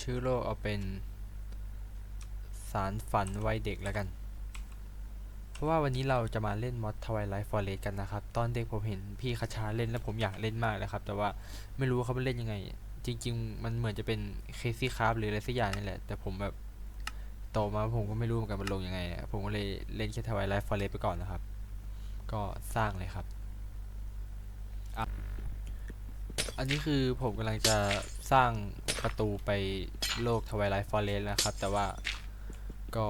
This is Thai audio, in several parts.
ชื่อโลกเอาเป็น สารฝันวัยเด็กแล้วกัน เพราะว่าวันนี้เราจะมาเล่นมอดทวายไลท์ฟอเรสกันนะครับ ตอนเด็กผมเห็นพี่คาชาเล่นแล้วผมอยากเล่นมากเลยครับ แต่ว่าไม่รู้ว่าเขาเล่นยังไง จริง ๆ มันเหมือนจะเป็นเคซี่คราฟหรืออะไรสักอย่างนี่แหละ แต่ผมแบบโตมาผมก็ไม่รู้เหมือนกันมันลงยังไง ผมก็เลยเล่นแค่ทวายไลท์ฟอเรสไปก่อนนะครับ ก็สร้างเลยครับอะอันนี้คือผมกำลังจะสร้าง ประตูไปโลกทวายไลท์ฟอเรสนะครับ แต่ว่าก็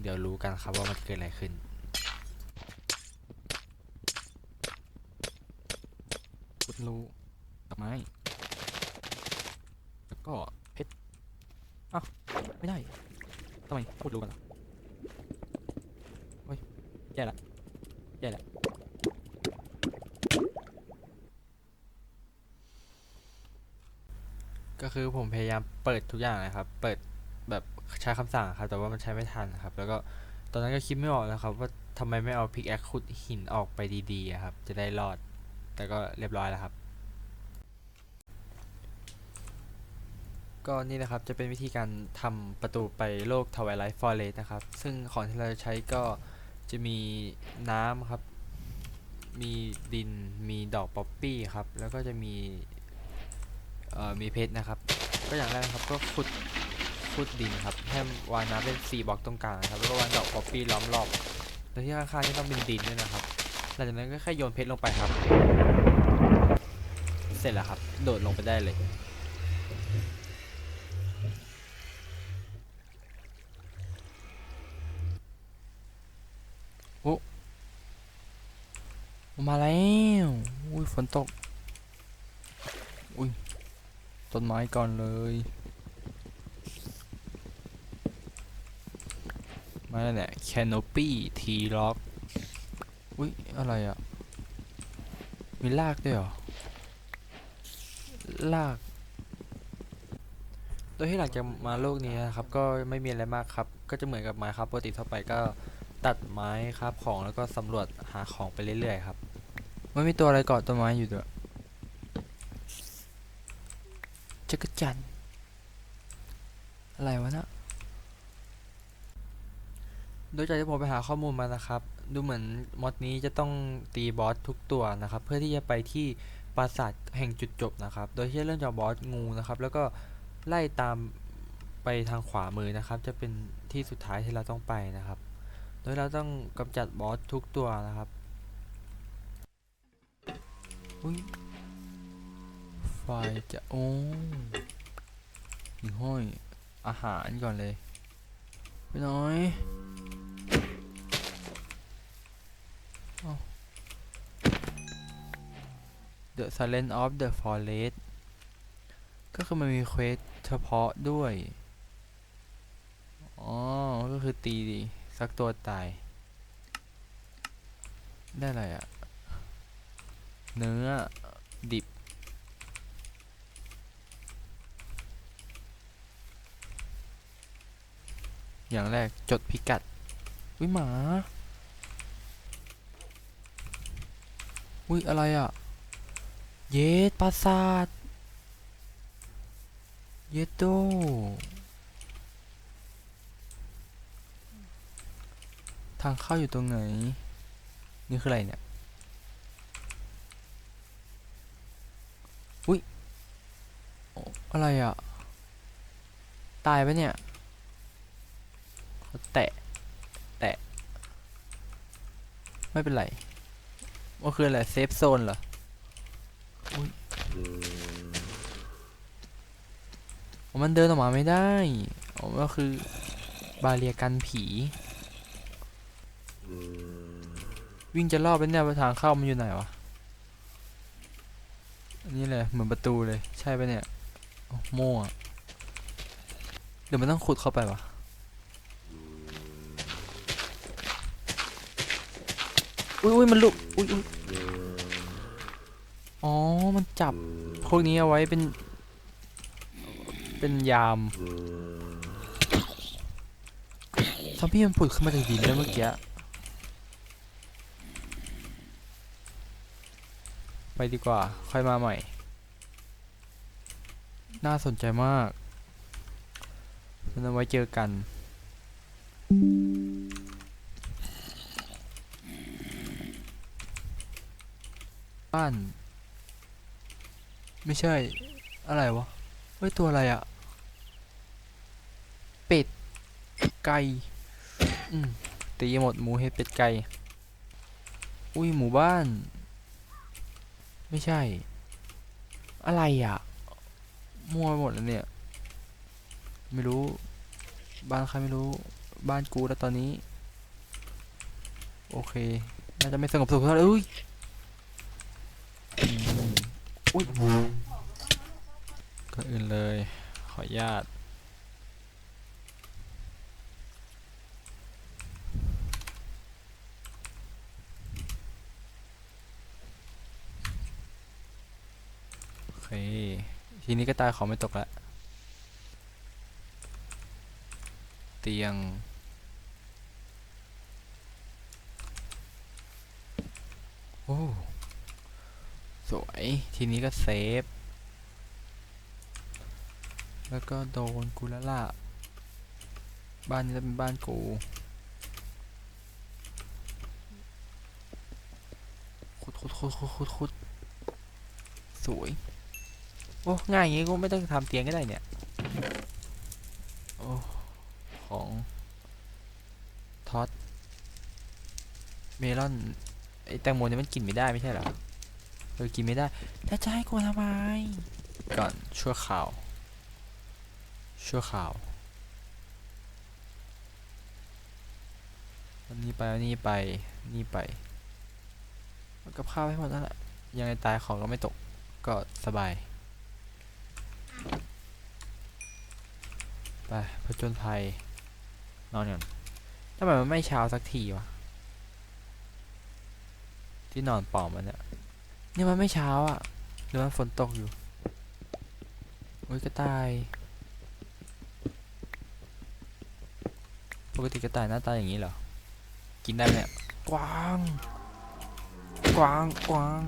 เดี๋ยวรู้กันครับว่ามันเกิดอะไรขึ้นขุดรูดอกไม้ แล้วก็เพชรอ้าวไม่ได้ทำไมขุดรู้กันล่ะเฮ้ยแย่ละแย่ละ ก็คือผมพยายามเปิดทุกอย่างเลยครับ เปิดแบบใช้คำสั่งครับ แต่ว่ามันใช้ไม่ทันครับ แล้วก็ตอนนั้นก็คิดไม่ออกนะครับ ว่าทำไมไม่เอาพิกแอคขุดหินออกไปดีๆครับ จะได้รอด แต่ก็เรียบร้อยแล้วครับ ก็นี่นะครับจะเป็นวิธีการทำประตูไปโลกทวายไลท์ฟอเรสนะครับ ซึ่งของที่เราจะใช้ก็จะมีน้ำครับ มีดิน มีดอกป๊อปปี้ครับ แล้วก็จะมี มีเพชรนะครับ ก็อย่างแรกนะครับก็ขุดขุดดินครับให้วางน้ำเป็น4บล็อกตรงกลางครับแล้วก็วางดอกป๊อปปี้ล้อมรอบแล้วที่ข้างๆนี่ต้องเป็นดินด้วยนะครับ หลังจากนั้นก็แค่โยนเพชรลงไปครับ เสร็จแล้วครับ โดดลงไปได้เลยโอ้มาแล้ว อุ้ยฝนตก ต้นไม้ก่อนเลยมาแล้วแหละ canopy t rock อุ้ยอะไรอะ มีรากด้วยเหรอราก โดยที่หลังจากมาโลกนี้นะครับ ก็ไม่มีอะไรมากครับ ก็จะเหมือนกับไม้ครับปกติทั่วไปก็ตัดไม้ครับของแล้วก็สำรวจหาของไปเรื่อยๆครับ ไมันมีตัวอะไรเกาะต้นไม้อยู่ด้วย จักรจันทร์อะไรวะนะโดยจากที่ผมไปหาข้อมูลมานะครับ ดูเหมือนมอดนี้จะต้องตีบอสทุกตัวนะครับ เพื่อที่จะไปที่ปราสาทแห่งจุดจบนะครับ โดยที่เริ่มจากบอสงูนะครับ แล้วก็ไล่ตามไปทางขวามือนะครับ จะเป็นที่สุดท้ายที่เราต้องไปนะครับ โดยเราต้องกำจัดบอสทุกตัวนะครับอุ้ย ไฟจะโอ้หิ่งห้อย อาหารก่อนเลย ไปหน่อยเดอ้า The Silence of the Forest ก็คือมันมีเควสเฉพาะด้วย อ๋อ ก็คือตีดิสักตัวตาย ได้อะไรอะเนื้อดิบ อย่างแรกจดพิกัดวิหมา อุ้ยอะไรอะ เยสปราสาท เยสโดทางเข้าอยู่ตรงไหน นี่คืออะไรเนี่ย อุ้ยอะไรอะ ตายปะเนี่ย แตะ แตะ ไม่เป็นไรว่าคืออะไรเซฟโซนเหรออุ้ยมันเดินออกมาไม่ได้อ๋อก็คือบาเรียกันผี วิ่งจะรอบไปเนี่ยว่าทางเข้ามันอยู่ไหนวะอันนี้เลยเหมือนประตูเลย ใช่ปะเนี่ยโม่เดี๋ยวมันต้องขุดเข้าไปวะ อุ้ยอุ้ยมันลุกอุ้ยอุ้ยอ๋อ มันจับพวกนี้เอาไว้เป็น เป็นยามซอมบี้มันผุดขึ้นมาจากดินแล้วเมื่อกี้ ไปดีกว่า ค่อยมาใหม่ น่าสนใจมากฉันเอาไว้เจอกัน บ้น ไม่ใช่ อะไรวะ เฮ้ย ตัวอะไรอะเป็ด ไก่อืมตีหมดหมูเห็ดเป็ดไก่ อุ้ยหมู่บ้าน ไม่ใช่ อะไรอะมั่วหมดแล้วเนี่ย ไม่รู้ บ้านใครไม่รู้ บ้านกูแล้วตอนนี้ โอเค น่าจะไม่สงบสุขเท่าไหร่อุ้ย อุ้ยก่อนอื่นเลย ขออนุญาตโอเค ทีนี้ก็ตายของไม่ตกละ เตียงโอ้ สวย ทีนี้ก็เซฟ แล้วก็โดนกูแล้วล่ะ บ้านนี้จะเป็นบ้านกูขุดขุดขุดขุดขุดขุดสวย โอ้ ง่ายอย่างงี้กูไม่ต้องทำเตียงก็ได้เนี่ย โอ้ ของท็อดเมลอน ไอแตงโมเนี่ยมันกินไม่ได้ไม่ใช่หรอ เออกินไม่ได้แล้วจะให้กูทำไมก่อนชั่วข่าว ชั่วข่าวอันนี้ไปอันนี้ไปนี่ไปกับข้าวให้หมดนั่นแหละยังไงตายของก็ไม่ตกก็สบายไปผจญภัย นอนก่อนทำไมมันไม่เช้าสักทีวะ ที่นอนปลอมมันเนี่ย นี่มันไม่เช้าอะหรือมันฝนตกอยู่โอ้ยกระต่าย ปกติกระต่ายหน้าตาอย่างนี้เหรอ กินได้ไหมเนี่ยกวาง กวาง กวาง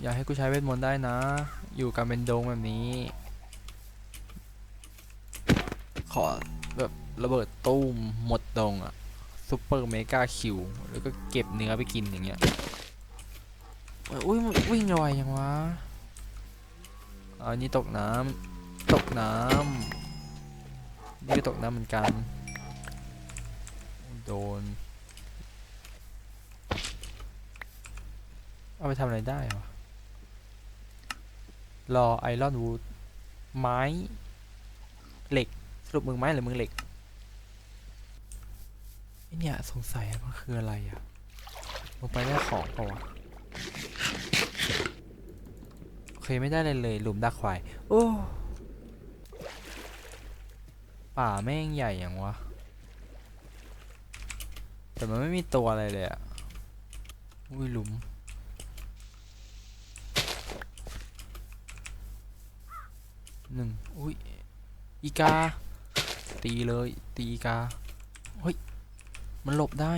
อย่าให้กูใช้เวทมนต์ได้นะ อยู่กันเป็นดงแบบนี้ ขอแบบระเบิดตู้มหมดดงอะ ซุปเปอร์เมกาคิวแล้วก็เก็บเนื้อไปกินอย่างเงี้ยอุ้ยวิ่งไวยังวะอันนี้ตกน้ำตกน้ำนี่ก็ตกน้ำเหมือนกัน โดน เอาไปทำอะไรได้วะรอไอรอนวูดไม้ เหล็ก สรุปมึงไม้หรือมึงเหล็ก เนี่ยสงสัยมันคืออะไรอะลงไปได้ของเปล่าวะโอเคไม่ได้เลยเลยหลุมดักควาย โอ้ป่าแม่งใหญ่อย่างวะ แต่มันไม่มีตัวอะไรเลยอะ อุ้ยหลุม หนึ่ง อุ้ย อีกา ตีเลย ตีอีกา มันหลบได้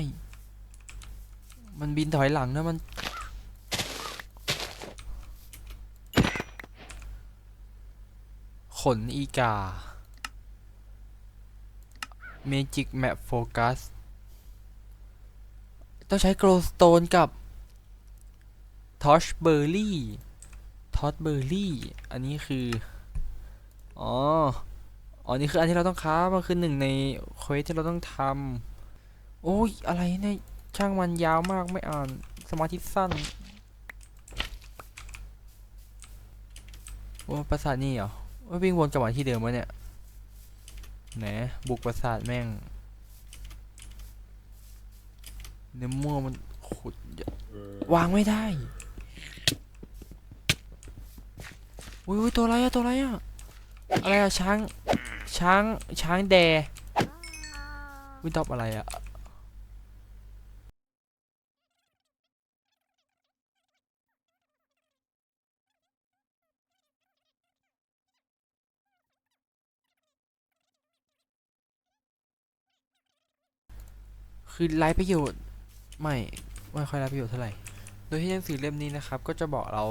มันบินถอยหลังนะมัน ขนอีกา Magic Map Focus ต้องใช้ Glowstone กับ Torchberry Torchberry อันนี้คือ อ๋อ อ๋อ นี่คืออันที่เราต้องค้ามันคือหนึ่งในเควสที่เราต้องทำ โอ้ย อะไรเนี่ยช่างมันยาวมากไม่อ่าน สมาธิสั้น โอ้ปราสาทนี่เหรอว่าวิ่งวนกลับมาที่เดิมวะเนี่ยไหนบุกปราสาทแม่งเนื้อม่วงมันขุดเยอะวางไม่ได้อุ้ยอุ้ยตัวอะไรอะตัวอะไรอะอะไรอะช้างช้างช้างแดวิตอบอะไรอะ คือไร้ประโยชน์ไม่ไม่ค่อยไร้ประโยชน์เท่าไหร่โดโดยที่หนังสือเล่มนี้นะครับ ก็จะบอกเรา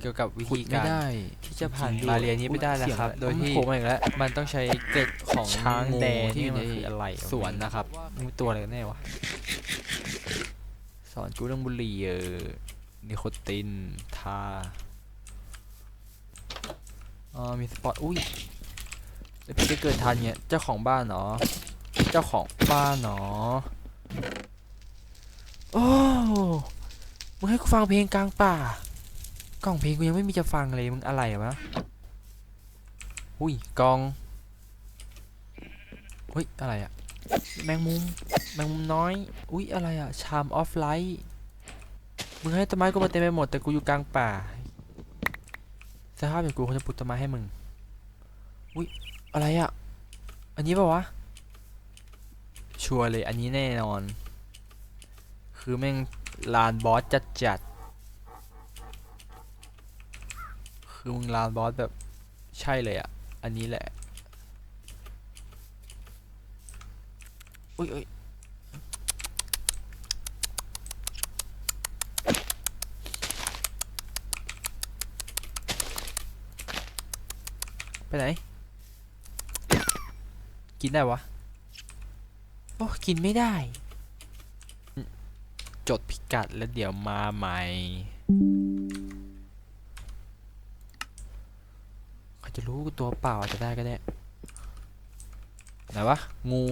เกี่ยวกับวิขุดธีไม่การได้ที่จะผ่านจริงๆบาเรียนี้ไปได้นะครับอุ๊ยโดยเสีที่งอะไรมันโผล่มาอีกแล้วมันต้องใช้เกล็ดของช้างแดงที่ที่มันในคืออะไรสวนนะครับมันตัวอะไรกันแน่วะสอนกูเรื่องบุหรี่เออนิโคตินทาอ๋อมีสปอตอุ้ยแล้วพี่จะเกิดทันเนี่ยเจ้าของบ้านเนาะเจ้าของบ้านเนาะ โอ้มึงให้กูฟังเพลงกลางป่า กล่องเพลงกูยังไม่มีจะฟังเลยมึงอะไรวะอุ้ยกองเฮ้ยอะไรอะแมงมุมแมงมุมน้อย อุ้ยอะไรอะชามออฟไลท์มึงให้ต้นไม้กูมาเต็มไปหมดแต่กูอยู่กลางป่าสภาพอย่างกูคงจะปลูกต้นไม้ให้มึง อุ้ยอะไรอะอันนี้เปล่าวะ ชัวร์เลยอันนี้แน่นอน คือแม่งลานบอสจัดจัดคือมึงลานบอสแบบใช่เลยอะอันนี้แหละอุ้ยอุ้ยไปไหน กินได้วะ โอ้กินไม่ได้ จดพิกัดแล้วเดี๋ยวมาใหม่เขาจะรู้ตัวเปล่าอาจจะได้ก็ได้ไหนวะ งู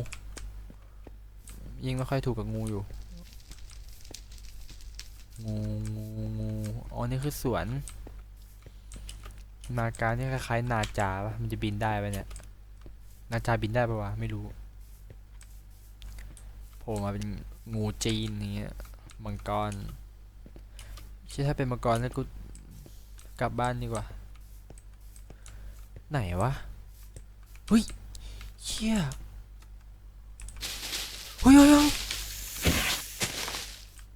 ยิงไม่ค่อยถูกกับงูอยู่ งูงูงูอ๋อนี่คือสวนนาการนี่คล้ายๆนาจาปะมันจะบินได้ปะเนี่ย นาจาบินได้ปะวะ ไม่รู้ ผล่มาเป็นงูจีนอย่เงี้ยมังกรใช่ถ้าเป็นมังกรแล้วกูกลับบ้านดีกว่า ไหนวะเฮ้ยเชี่ยเฮ้ยเฮ้ยเฮ้ย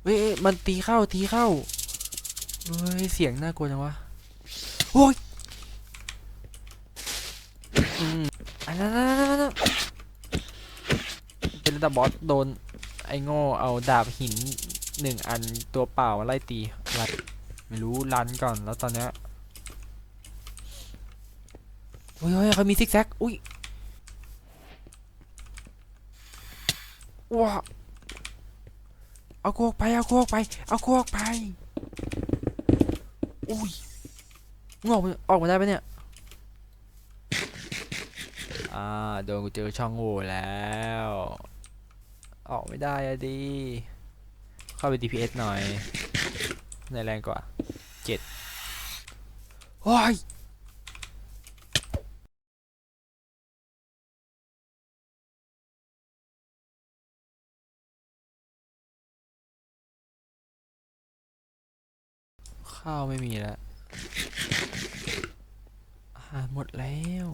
เฮ้ยเอ้ยมันตีเข้าตีเข้าเฮ้ยเสียงน่ากลัวจังวะโอ้ยอืมอันนั้นอันนั้นอันนั้น เป็นระดับอสโดนไอ้โง่เอาดาบหินหนึ่งอันตัวเปล่าไล่ตีรันไม่รู้รันก่อนแล้วตอนเนี้ยเฮ้ยเฮ้ยเขามีซิกแซกอุ้ยว้าเอากูออกไปเอากูออกไปเอากูออกไปอุ้ยงออกออกมาได้ปะเนี่ยอ่าโดนกูเจอช่องโหว่แล้ว ออกไม่ได้อะดี เข้าไป DPS หน่อย ในแรงกว่าเจ็ดโอ้ยข้าวไม่มีแล้วอาหารหมดแล้ว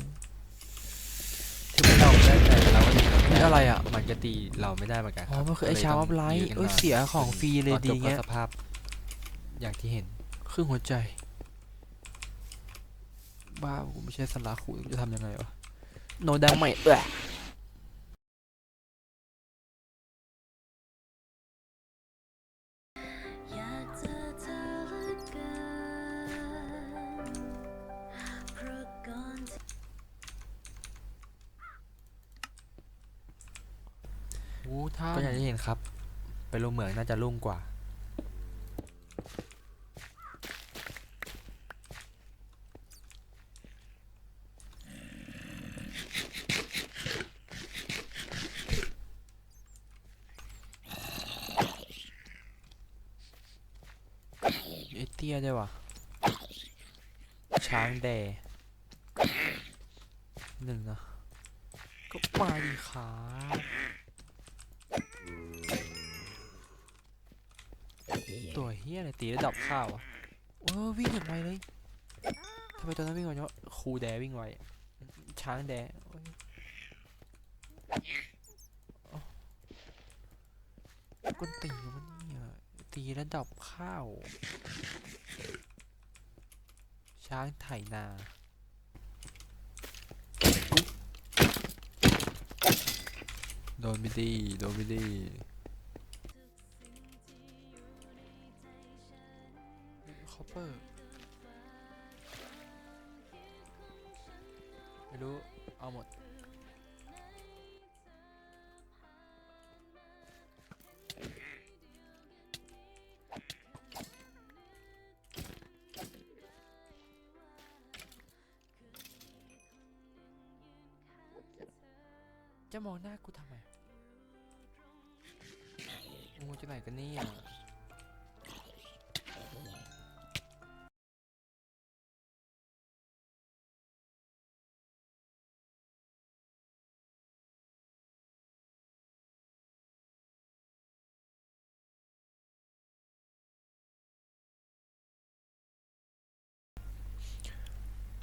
ก็ยังนี่อะไรอะ มันก็ตีเราไม่ได้เหมือนกันอ๋อรับมันคือไอก็ลยชาต้ร์งมอฟไลท์ยื้กันเอ้ยมาเสียของฟรีเลยตอนดีจบก็เงี้ยสภาพ อย่างที่เห็นครึ่งหัวใจ บ้ากูไม่ใช่สลาคูจะทำยังไงวะ โนดาไม่เออ ลงเหมืองน่าจะรุ่งกว่าเอเตียด้วยวะช้างแดหนึ่งนะก็มาดีครับ ตัวเฮียอะไรตีระดับข้าวอะเออวิ่งอย่างไวเลยทำไมตัวนั้นวิ่งไวจังวะครูแดวิ่งไวช้างแดโอ้ยโอ้กวนตีมันเนี่ยตีระดับข้าว ช้างไถนาโดนไม่ดีโดนไม่ดี อร์ ไม่รู้ เอาหมด จะมองหน้ากูทำไมงูจะไหนกันนี่อะ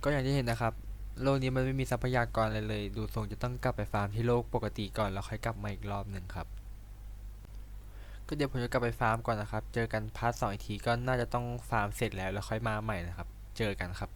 ก็อย่างที่เห็นนะครับ โลกนี้มันไม่มีทรัพยากรอะไรเลย ดูทรงจะต้องกลับไปฟาร์มที่โลกปกติก่อนแล้วค่อยกลับมาอีกรอบหนึ่งครับ ก็เดี๋ยวผมจะกลับไปฟาร์มก่อนนะครับ เจอกันพาร์ทสองอีกทีก็น่าจะต้องฟาร์มเสร็จแล้วแล้วค่อยมาใหม่นะครับ เจอกันครับ